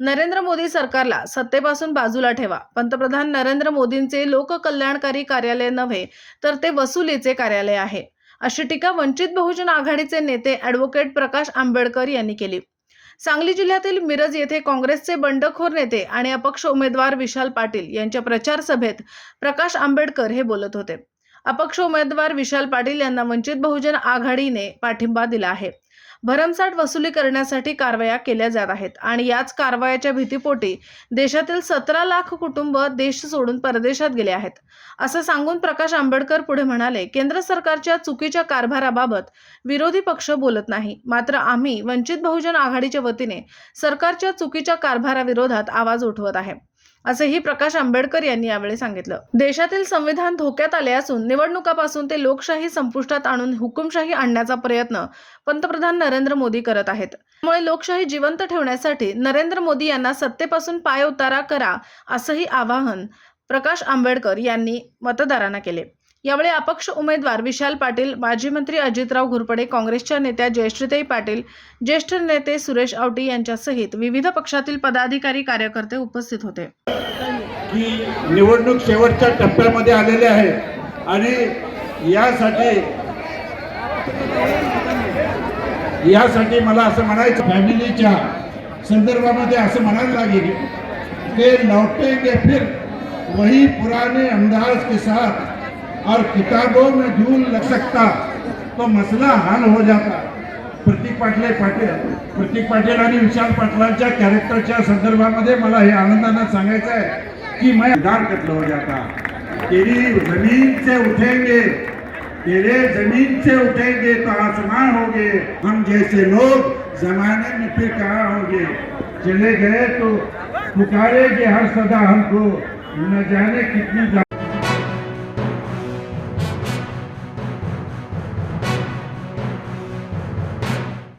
नरेंद्र मोदी सरकारला सत्तेपासून बाजूला ठेवा. पंतप्रधान नरेंद्र मोदींचे लोककल्याणकारी कार्यालय नव्हे तर ते वसुलीचे कार्यालय आहे. अशी टीका वंचित बहुजन आघाडीचे नेते ॲडव्होकेट प्रकाश आंबेडकर यांनी केली. सांगली जिल्ह्यातील मिरज येथे काँग्रेसचे बंडखोर नेते आणि अपक्ष उमेदवार विशाल पाटील यांच्या प्रचार सभेत प्रकाश आंबेडकर हे बोलत होते. अपक्ष उमेदवार विशाल पाटील यांना वंचित बहुजन आघाडीने पाठिंबा दिला आहे. भरमसाठ वसुली करण्यासाठी कारवाया केल्या जात आहेत. आणि याच कारवायाच्या भीतीपोटी देशातील सतरा लाख कुटुंब देश सोडून परदेशात गेले आहेत. असं सांगून प्रकाश आंबेडकर पुढे म्हणाले केंद्र सरकारच्या चुकीच्या कारभाराबाबत विरोधी पक्ष बोलत नाही. मात्र आम्ही वंचित बहुजन आघाडीच्या वतीने सरकारच्या चुकीच्या कारभाराविरोधात आवाज उठवत आहे. असंही प्रकाश आंबेडकर यांनी यावेळी सांगितलं. देशातील संविधान धोक्यात आले असून निवडणुकापासून ते लोकशाही संपुष्टात आणून हुकुमशाही आणण्याचा प्रयत्न पंतप्रधान नरेंद्र मोदी करत आहेत. त्यामुळे लोकशाही जिवंत ठेवण्यासाठी नरेंद्र मोदी यांना सत्तेपासून पाय उतारा करा असंही आवाहन प्रकाश आंबेडकर यांनी मतदारांना केले. यावेळी अपक्ष उमेदवार विशाल पाटील माजी मंत्री अजितराव घोरपडे काँग्रेसच्या नेत्या जयश्रीताई पाटील ज्येष्ठ नेते सुरेश आवटी यांच्यासहित विविध पक्षातील पदाधिकारी कार्यकर्ते उपस्थित होते. की निवडणूक शेवटच्या टप्प्यामध्ये आलेले आहे आणि यासाठी यासाठी मला असं म्हणायचं फॅमिलीच्या संदर्भामध्ये असं म्हणायला लागेल ते लौटेंगे फिर वही पुराने अंदाज के साथ और किताबों में धूल लग सकता तो मसला हल हो जाता। प्रतीक पाटले पाटील प्रतीक पाटील आणि विशाल पाटलांच्या कॅरेक्टरच्या संदर्भामध्ये मला हे आनंदानं सांगायचं आहे कि मैं दार कत्ल हो जाता। तेरी ज़मीन से उठेंगे, तेरे ज़मीन से उठेंगे तो आसमान होंगे। हम जैसे लोग जमाने में फिर कहा होंगे? चले गए तो पुकारेंगे हर सदा हमको। न जाने कितनी